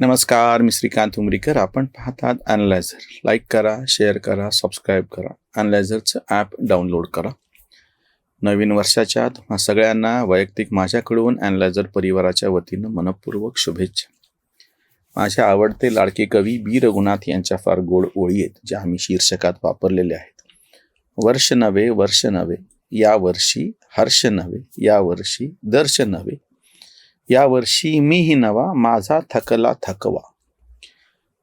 नमस्कार मी श्रीकांत उमरीकर. आपण पाहतात अनलायझर लाईक करा शेअर करा सबस्क्राईब करा. अॅनलायझरचं ॲप डाउनलोड करा. नवीन वर्षाच्या तुम्हा सगळ्यांना वैयक्तिक माझ्याकडून अॅनलायझर परिवाराच्या वतीनं मनपूर्वक शुभेच्छा. माझे आवडते लाडके कवी बी. रघुनाथ यांच्या फार गोड ओळी आहेत ज्या आम्ही शीर्षकात वापरलेल्या आहेत. वर्ष नवे वर्ष नवे या वर्षी हर्ष नवे या वर्षी दर्श नवे या वर्षी मीही नवा माझा थकला थकवा.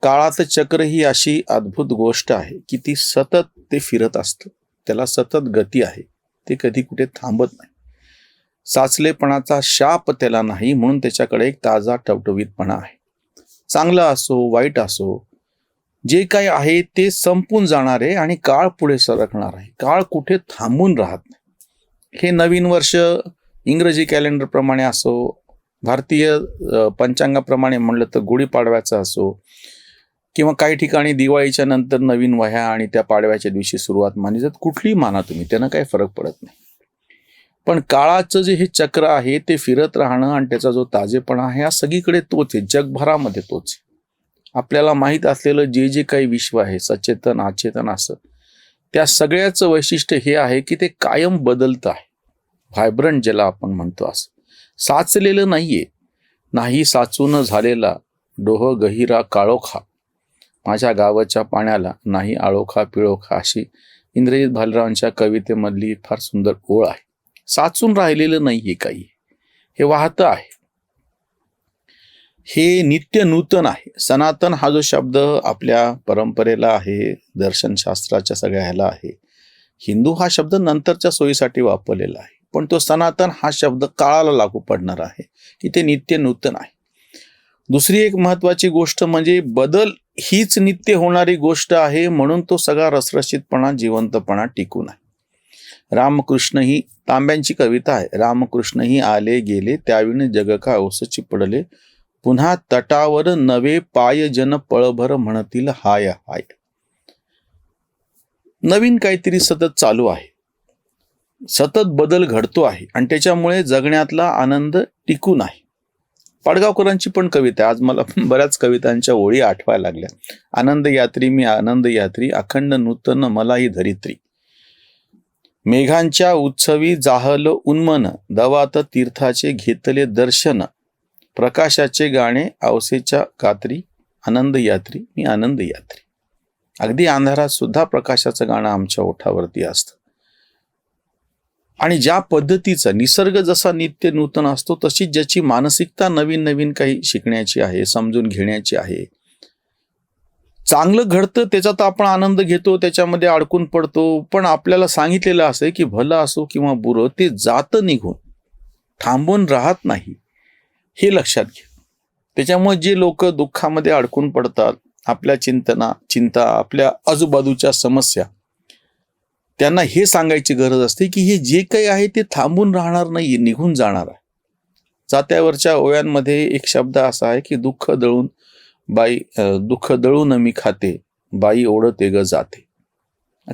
काळाचं चक्र ही अशी अद्भुत गोष्ट आहे की ती सतत ते फिरत असतं. त्याला सतत गती आहे. ते कधी कुठे थांबत नाही. साचलेपणाचा शाप त्याला नाही म्हणून त्याच्याकडे एक ताजा टवटवीतपणा आहे. चांगलं असो वाईट असो जे काही आहे ते संपून जाणार आहे आणि काळ पुढे सरकणार. आहे काळ कुठे थांबून राहत नाही. हे नवीन वर्ष इंग्रजी कॅलेंडरप्रमाणे असो भारतीय पंचांगाप्रमाणे म्हणलं तर गुढीपाडव्याचा असो किंवा काही ठिकाणी दिवाळीच्या नंतर नवीन वह्या आणि त्या पाडव्याच्या दिवशी सुरुवात मानली जात. कुठलीही माना तुम्ही त्यांना काही फरक पडत नाही. पण काळाचं जे हे चक्र आहे ते फिरत राहणं आणि त्याचा जो ताजेपणा आहे हा सगळीकडे तोच आहे. जगभरामध्ये तोच आहे. आपल्याला माहीत असलेलं जे जे काही विश्व आहे सचेतन अचेतन असं त्या सगळ्याचं वैशिष्ट्य हे आहे की ते कायम बदलतं आहे. व्हायब्रंट ज्याला आपण म्हणतो असं. साचलेलं नाहीये. नाही साचून झालेला डोह गहिरा काळोखा. माझ्या गावाच्या पाण्याला नाही आळोखा पिळोखा अशी इंद्रजित भालरावांच्या कवितेमधली फार सुंदर ओळ आहे. साचून राहिलेलं नाहीये काही. हे वाहतं आहे. हे नित्य नूतन आहे. सनातन हा जो शब्द आपल्या परंपरेला आहे दर्शनशास्त्राच्या सगळ्या ह्याला आहे हिंदू हा शब्द नंतरच्या सोयीसाठी वापरलेला आहे. पण तो सनातन हा शब्द काळाला लागू पडणार आहे की ते नित्य नूतन आहे. दुसरी एक महत्वाची गोष्ट म्हणजे बदल हीच नित्य होणारी गोष्ट आहे म्हणून तो सगळा रसरशीतपणा जिवंतपणा टिकून आहे. रामकृष्ण ही तांब्यांची कविता आहे. रामकृष्ण ही आले गेले त्यावेळी जग का ओसची पडले पुन्हा तटावर नवे पाय जन पळभर म्हणतील हाय हाय. नवीन काहीतरी सतत चालू आहे. सतत बदल घडतो आहे आणि त्याच्यामुळे जगण्यातला आनंद टिकून आहे पाडगावकरांची पण कविता आहे. आज मला बऱ्याच कवितांच्या ओळी आठवायला लागल्या. आनंद यात्री मी आनंद यात्री अखंड नूतन मलाही धरित्री. मेघांच्या उत्सवी जाहल उन्मन दवात तीर्थाचे घेतले दर्शन. प्रकाशाचे गाणे आवसेच्या कात्री आनंद यात्री मी आनंद यात्री. अगदी अंधारात सुद्धा प्रकाशाचं गाणं आमच्या ओठावरती असतं. आणि ज्या पद्धतीचा निसर्ग जसा नित्य नूतन असतो तशी ज्याची मानसिकता नवीन नवीन काही शिकण्याची आहे समजून घेण्याची आहे. चांगलं घडतं त्याचा तर आपण आनंद घेतो त्याच्यामध्ये अडकून पडतो. पण आपल्याला सांगितलेलं असं की भलं असो किंवा बुरं ते जातं निघून. थांबून राहत नाही. हे लक्षात घ्या. त्याच्यामुळे जे लोक दुःखामध्ये अडकून पडतात आपल्या चिंतना चिंता आपल्या आजूबाजूच्या समस्या त्यांना हे सांगायची गरज असते की हे जे काही आहे ते थांबून राहणार नाही निघून जाणार आहे. जात्यावरच्या ओव्यांमध्ये एक शब्द असा आहे की दुःख दळून बाई दुःख दळून मी खाते बाई ओढते ग जाते.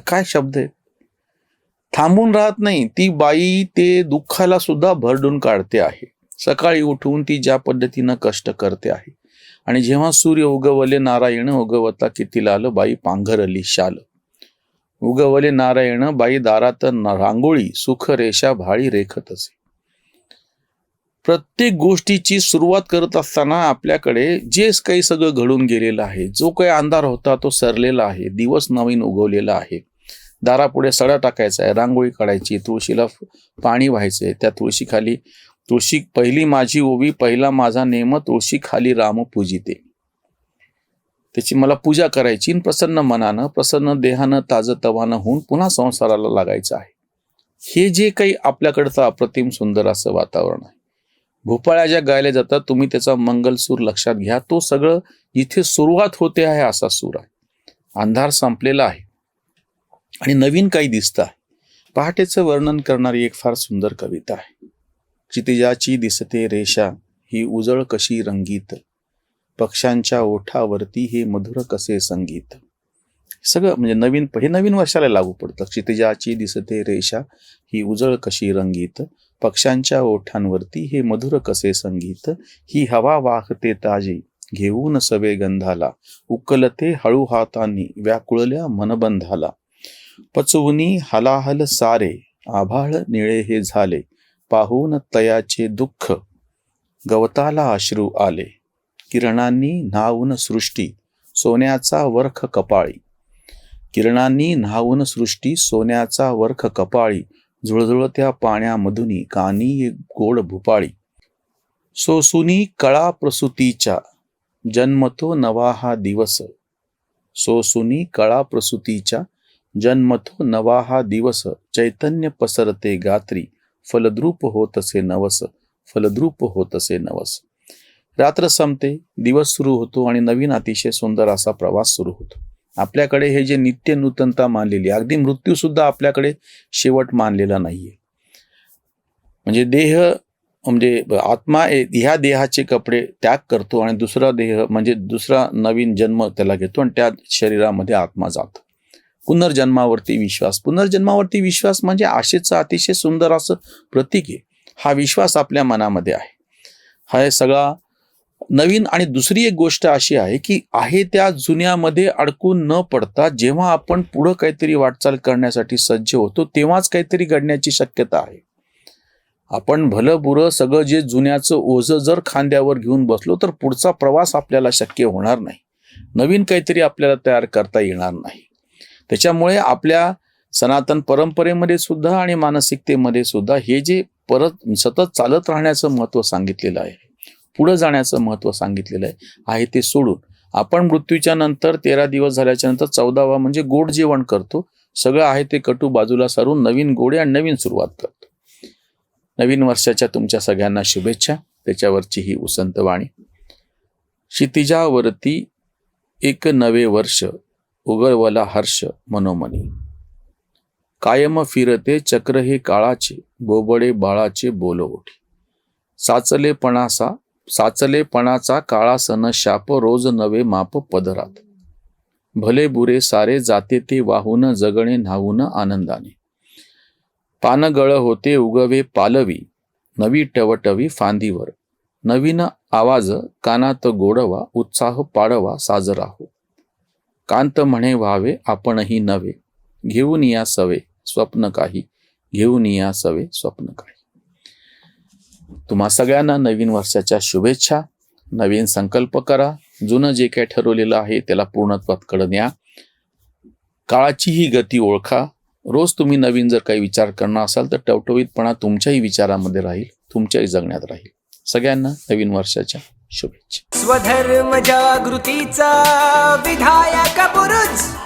काय शब्द आहे? थांबून राहत नाही ती बाई ते दुःखाला सुद्धा भरडून काढते आहे. सकाळी उठून ती ज्या पद्धतीनं कष्ट करते आहे. आणि जेव्हा सूर्य उगवले नारायण उगवता किती लाल बाई पांघरली शाल. उगवले नारायण बाई दारात रांगोळी सुख रेषा भाळी रेखत असे. प्रत्येक गोष्टीची सुरुवात करत असताना आपल्याकडे जे काही सगळं घडून गेलेलं आहे जो काही अंधार होता तो सरलेला आहे दिवस नवीन उगवलेला आहे. दारापुढे सडा टाकायचा आहे रांगोळी काढायची तुळशीला पाणी पाणी आहे त्या तुळशीखाली तुळशी पहिली माझी ओवी पहिला माझा नेम तुळशी खाली राम पूजिते. त्याची मला पूजा करायची आणि प्रसन्न मनानं प्रसन्न देहानं ताजं तवानं होऊन पुन्हा संसाराला लागायचं आहे. हे जे काही आपल्याकडचं अप्रतिम सुंदर असं वातावरण आहे. भोपाळ्या ज्या गायल्या जातात तुम्ही त्याचा मंगलसूर लक्षात घ्या. तो सगळं इथे सुरुवात होते आहे असा सूर आहे. अंधार संपलेला आहे. आणि नवीन काही दिसतं आहे. पहाटेचं वर्णन करणारी एक फार सुंदर कविता आहे. क्षितिजाची दिसते रेषा ही उजळ कशी रंगीत पक्ष्यांच्या ओठावरती हे मधुर कसे संगीत? सगळं म्हणजे नवीन हे नवीन वर्षाला लागू पडतं. क्षितिजाची दिसते रेषा ही उजळ कशी रंगीत? पक्ष्यांच्या ओठांवरती हे मधुर कसे संगीत? ही हवा वाहते ताजी घेऊन सवे गंधाला. उकलते हळू हातांनी व्याकुळल्या मनबंधाला. पचवुनी हलाहल सारे आभाळ निळे हे झाले. पाहून तयाचे दुःख गवताला अश्रू आले. किरणांनी न्हावून सृष्टी सोन्याचा वर्ख कपाळी. किरणांनी न्हावून सृष्टी सोन्याचा वर्ख कपाळी झुळझुळत्या पाण्यामधुनी कानी गोड भुपाळी. सोसुनी कळा प्रसूतीच्या जन्मतो नवा हा दिवस. सोसुनी कळा प्रसूतीच्या जन्मतो नवा हा दिवस. चैतन्य पसरते गात्री फलद्रूप होतसे नवस फलद्रूप होतसे नवस. रात्र संपते दिवस सुरू होतो आणि नवीन अतिशय सुंदर असा प्रवास सुरू होतो. आपल्याकडे हे जे नित्य नूतनता मानलेली आहे, अगदी मृत्यू सुद्धा आपल्याकडे शेवट मानलेला नाहीये. म्हणजे देह म्हणजे आत्मा ह्या देहाचे कपडे त्याग करतो आणि दुसरा देह म्हणजे दुसरा नवीन जन्म त्याला घेतो आणि त्या शरीरामध्ये आत्मा जातो. पुनर्जन्मावरती विश्वास. पुनर्जन्मावरती विश्वास म्हणजे आशेचं अतिशय सुंदर असं प्रतीक आहे. हा विश्वास आपल्या मनामध्ये आहे. हा सगळा नवीन आणि दुसरी एक गोष्ट अशी आहे की आहे त्या जुन्यामध्ये अडकून न पडता जेव्हा आपण पुढं काहीतरी वाटचाल करण्यासाठी सज्ज होतो तेव्हाच काहीतरी घडण्याची शक्यता आहे. आपण भलं बुरं सगळं जे जुन्याचं ओझं जर खांद्यावर घेऊन बसलो तर पुढचा प्रवास आपल्याला शक्य होणार नाही. नवीन काहीतरी आपल्याला तयार करता येणार नाही. त्याच्यामुळे आपल्या सनातन परंपरेमध्ये सुद्धा आणि मानसिकतेमध्ये सुद्धा हे जे परत सतत चालत राहण्याचं महत्त्व सांगितलेलं आहे पुढं जाण्याचं महत्त्व सांगितलेलं आहे. आहे ते सोडून. आपण मृत्यूच्या नंतर तेरा दिवस झाल्याच्यानंतर चौदावा म्हणजे गोड जेवण करतो. सगळं आहे ते कटू बाजूला सारून नवीन गोडे आणि नवीन सुरुवात करतो. नवीन वर्षाच्या तुमच्या सगळ्यांना शुभेच्छा. त्याच्यावरची ही उसंत वाणी. क्षितिजावरती एक नवे वर्ष उगळवला हर्ष मनोमनी. कायम फिरते चक्र हे काळाचे बोबडे बाळाचे बोल ओठी साचलेपणाचा काळा सन शाप रोज नवे माप पदरात. भले बुरे सारे जाते ते वाहून जगणे न्हावून आनंदाने. पानगळ होते उगवे पालवी नवी टवटवी फांदीवर. नवीन आवाज कानात गोडवा उत्साह पाडवा साजरा हो कांत म्हणे व्हावे आपणही नवे घेऊन या सवे स्वप्न काही घेऊन या सवे स्वप्न काही. तुम्हा सगळ्यांना नवीन वर्षाच्या शुभेच्छा. नवीन संकल्प करा. जुनं जे काय ठरवलेलं आहे त्याला पूर्णत्वात न्या काळाचीही गती ओळखा. रोज तुम्ही नवीन जर काही विचार करणार असाल तर टवटवीतपणा तुमच्याही विचारामध्ये राहील. तुमच्याही जगण्यात राहील. सगळ्यांना नवीन वर्षाच्या शुभेच्छा. स्वधर्म जागृतीचा विधायक पुरुष.